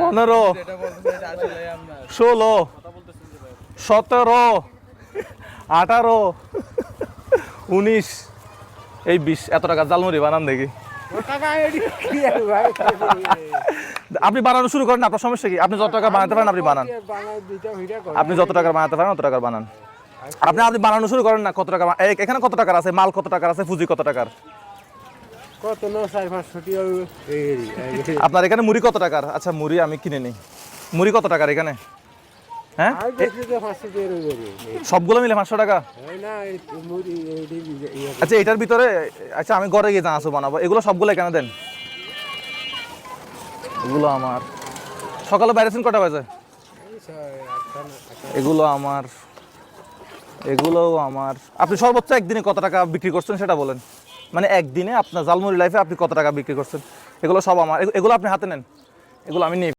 পনেরো, ষোলো, সতেরো, আঠারো, উনিশ। এই বিশ, এত টাকা জালমুড়ি বানান দেখি। আপনি বানানো শুরু করেন আপনার সমস্যা কি? আপনি যত টাকা বানাতে পারেন, আপনি বানান। আপনি যত টাকা বানাতে পারেন, অত টাকার বানান। আপনি আপনি বানানো শুরু করেন না, কত টাকা এখানে কত টাকার আছে? মাল কত টাকার আছে? পুঁজি কত টাকার? কত ন চার পাঁচশো আপনার এখানে মুড়ি কত টাকার? আচ্ছা মুড়ি আমি কিনে নিই। মুড়ি কত টাকার এখানে? হ্যাঁ? সবগুলো মিলে পাঁচশো টাকা? আচ্ছা এটার ভিতরে আচ্ছা আমি ঘরে গিয়ে জানাসো বানাবো। এগুলো সবগুলো কেন দেন। এগুলো আমার। সকালে বাইরেছেন কটা বাজে? এগুলো আমার। এগুলোও আমার। আপনি সর্বোচ্চ একদিনে কত টাকা বিক্রি করছেন সেটা বলেন। মানে একদিনে আপনার জালমুড়ি লাইফে আপনি কত টাকা বিক্রি করছেন? এগুলো সব আমার এগুলো আপনি হাতে নেন। এগুলো আমি নিই।